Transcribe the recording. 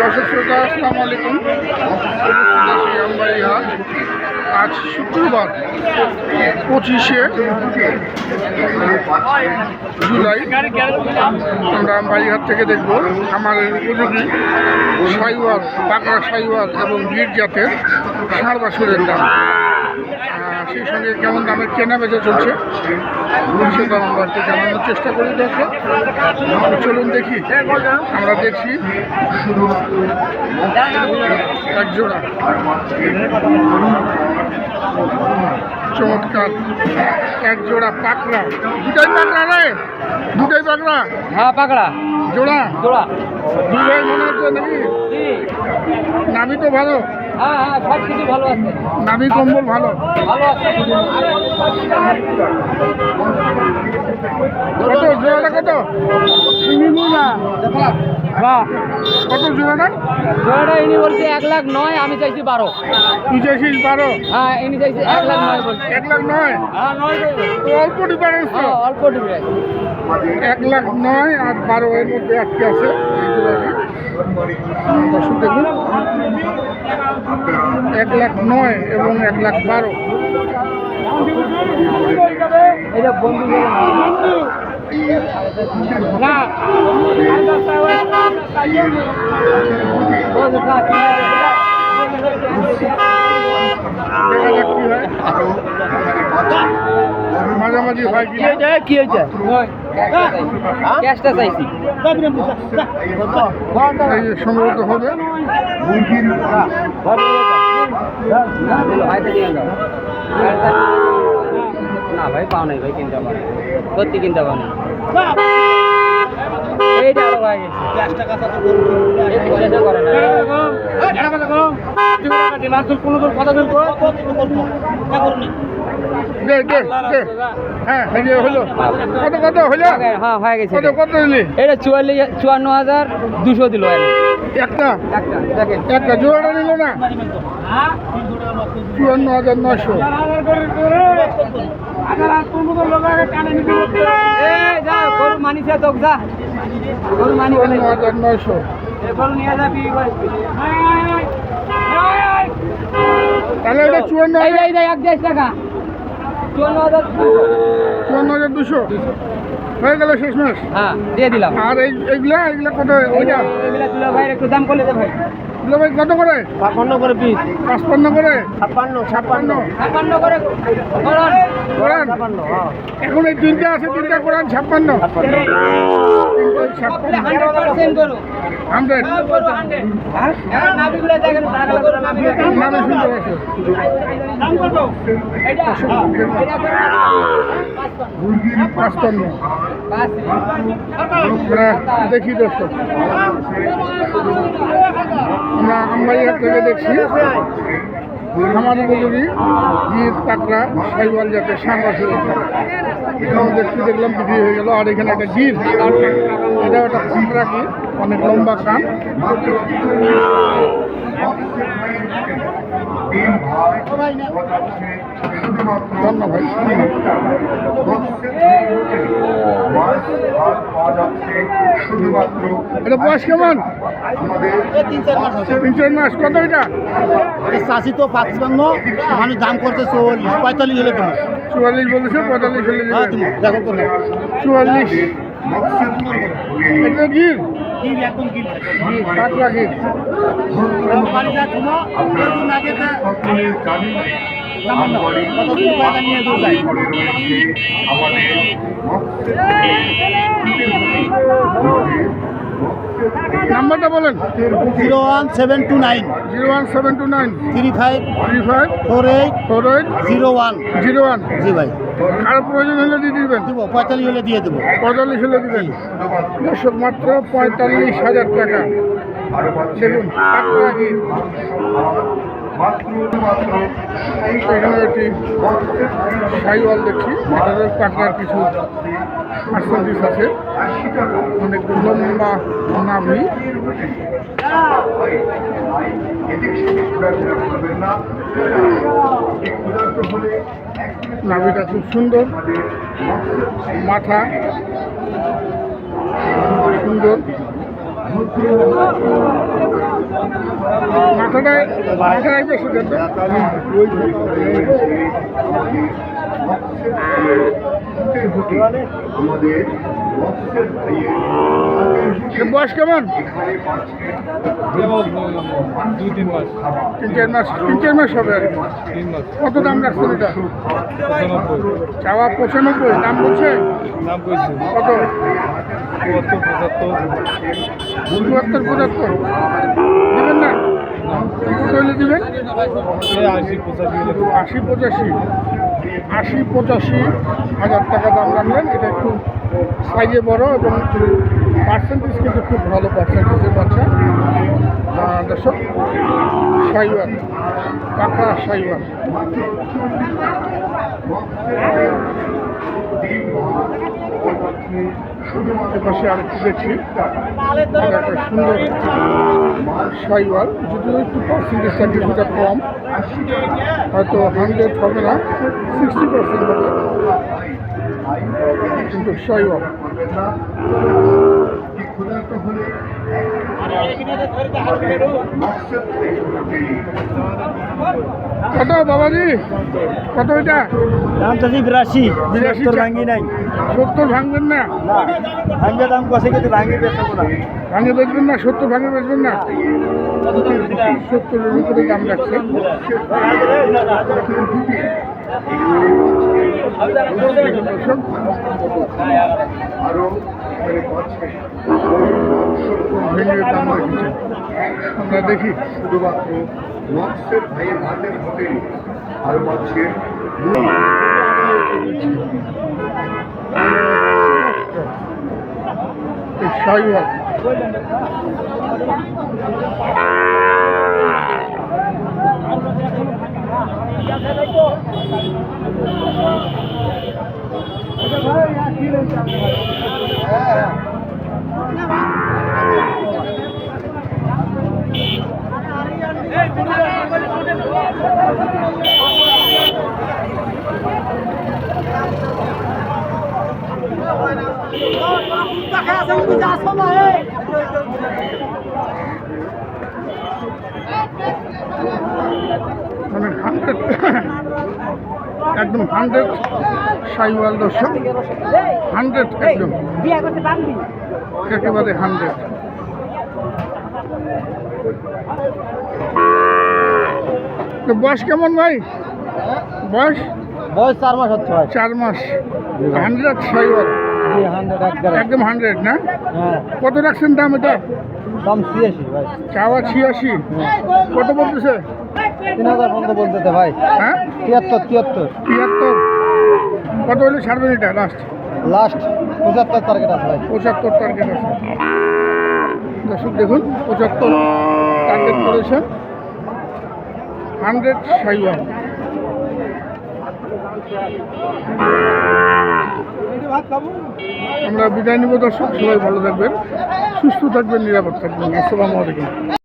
দর্শক শ্রোতা, আসসালামু আলাইকুম। আজ শুক্রবার, পঁচিশে জুলাই। আমরা আমবাড়িহাট থেকে দেখব আমার উপযোগী সাইওয়াল পাকড়া সাইওয়াল এবং গির জাতের ষাঁড় বাছুরের দাম সেই সঙ্গে কেমন দামের কেনা বেচা চলছে? সে দাম জানানোর চেষ্টা করি, দেখো। চলুন দেখি। আমরা দেখছি এক জোড়া চমৎকার। এক জোড়া পাকড়া। দুটাই পাকড়া রে? দুটাই পাকড়া? হ্যাঁ পাকড়া। জোড়া? জোড়া। দুই ভাই মনে হচ্ছে নাকি? নাভি তো ভালো। হ্যাঁ হ্যাঁ সব কিছু ভালো আছে। নাভি কম্বল ভালো। ভালো আছে। কত? জোড়াটা কত? বাহ। কত জোড়াটা জোড়াটা ইনি বলছে এক লাখ নয় আমি চাইছি বারো। তুই চাইছিস বারো? হ্যাঁ ইনি চাইছে এক লাখ নয় বলছে। এক লাখ নয়? হ্যাঁ নয় অল্প ডিফারেন্স হ্যাঁ অল্প ডিফারেন্স এক লাখ নয় আর বারো এর মধ্যে আটকে আছে? এক লাখ নয় এবং এক লাখ বারো। এটা বন্ধু হয় মাঝামাঝি হয় কি না। কি হয়েছে? ক্যাশটা চাইছি। সম্ভবত হবে। না ভাই পাও নাই ভাই কিনতে পারে সত্যি কিনতে পারে এইটা আরও ভাই বিশ্বাসও করে না। দে দে দে হ্যাঁ এই যে হলো। কত কত হলো? হ্যাঁ হয়ে গেছে। কত কত দিলি? এটা চুয়াল্লিশ চুয়ান্ন হাজার দুশো দিল একটা? একটা দেখেন। একটা জোড়াটা নিল না? চুয়ান্ন হাজার নশো মানি তাহলে চুয়ান্ন হাজার টাকা চুয়ান্ন হাজার চুয়ান্ন হাজার দুশো হয়ে গেল শেষ মাস। হ্যাঁ দিয়ে দিলাম। আর এই এইগুলা এইগুলা কত? ওইটা এগুলা ভাই একটু দাম করলে দে ভাই। ভাই কত করে? ছাপ্পান্ন করে পিস। পাঁচপান্ন করে? ছাপ্পান্ন ছাপ্পান্ন। ছাপ্পান্ন করে কোরআন হ্যাঁ। এখন এই তিনটা আছে তিনটা কোরআন ছাপ্পান্ন। হান্ড্রেড? হ্যাঁ পাঁচপান্ন। আমরা দেখি দর্শক। আমরা আমবাড়িহাট থেকে দেখছি। আমার উপযোগী ঈদ কাঁকড়া সাইওয়াল যাতে সাংবাসের এখানে দেখছি দেখলাম, বিক্রি হয়ে গেল। আর এখানে একটা গির। এটা একটা গির। অনেক লম্বা কান। ধন্যবাদ। এটা বয়স কেমন? তিন চার মাস। তিন চার মাস কত এটা? চাষি তো পাঁচপান্ন মানুষ দাম করছে চল্লিশ পঁয়তাল্লিশ হলে তুমি। চুয়াল্লিশ বলেছে পঁয়তাল্লিশ হলে হ্যাঁ তুমি। দেখো তো। না চুয়াল্লিশ। এটা গির কিল গির। নাম্বারটা বলেন। Zero one seven two nine. Zero one seven two nine. Three five three five four eight four eight zero one. Zero one. জি ভাই। আর প্রয়োজন হলে দিয়ে দিবেন। দেবো পঁয়তাল্লিশ হলে দিয়ে দেবো। পঁয়তাল্লিশ হলে দিবেন। দর্শক মাত্র পঁয়তাল্লিশ হাজার টাকা। দেখুন এখানে একটি সাইওয়াল দেখছি কিছু আছে নাভিটা খুব সুন্দর। মাথা সুন্দর। বয়স কেমন? তিন চার মাস হবে কত দাম রাখছেন এটা? চাওয়া পঁচানব্বই, দাম বলছে? কত? পঁচাত্তর পঁচাত্তর। কত দিবেন? আশি পঁচাশি। আশি পঁচাশি আশি পঁচাশি হাজার টাকা দাম রাখলেন এটা একটু সাইজে বড় এবং পার্সেন্টেজ কিন্তু খুব ভালো পার্সেন্টেজের বাচ্চা। দর্শক, সাইওয়াল কাঁকড়া সাইওয়াল এপাশে আরেকটু একটা সুন্দর। সাইওয়াল। যদিও একটু পার্সেন্টেজটা কম। হয়তো হান্ড্রেড হবে না সিক্সটি পার্সেন্ট কিন্তু সাইওয়াল। কত বাবাজি? কত এটা? দাম চাষি বিরাশি। বিরাশি সত্তর ভাঙ্গি নাই। সত্তর ভাঙবেন না? ভাঙ্গে দাম কষে কিন্তু ভাঙ্গি বেচবো না। ভাঙে বেচবেন না? সত্তর ভাঙে বেচবেন না? সত্তরের উপরে দাম রাখছে। আরও এখানে পাচ্ছে ভেঙে দাম রেখেছে আমরা দেখি শুধুমাত্র মৎস্যের ভাইয়ের হাতের হোটেল আর এই সাইওয়াল। মানে হান্ড্রেড একদম হান্ড্রেড সাইওয়াল দর্শক। হান্ড্রেড একদম। একেবারে হান্ড্রেড তো বয়স কেমন ভাই? বয়স? বয়স চার মাস হচ্ছে চার মাস। হান্ড্রেড সাইওয়াল। একদম হান্ড্রেড না? হ্যাঁ। কত রাখছেন দাম এটা? দাম ছিয়াশি ভাই। চাওয়া ছিয়াশি। কত বলতেছে? তিন হাজার পর্যন্ত বলতে ভাই। হ্যাঁ? তিয়াত্তর তিয়াত্তর। তিয়াত্তর। কত হলে ছাড়বেন এটা লাস্ট লাস্ট পঁচাত্তর টার্গেট আছে ভাই। পঁচাত্তর টার্গেট আছে। দর্শক দেখুন পঁচাত্তর টার্গেট করেছে। হান্ড্রেড সাইওয়ান আমরা বিদায় নিব দর্শক সবাই ভালো থাকবেন সুস্থ থাকবেন নিরাপদ থাকবেন। আসসালামু আলাইকুম।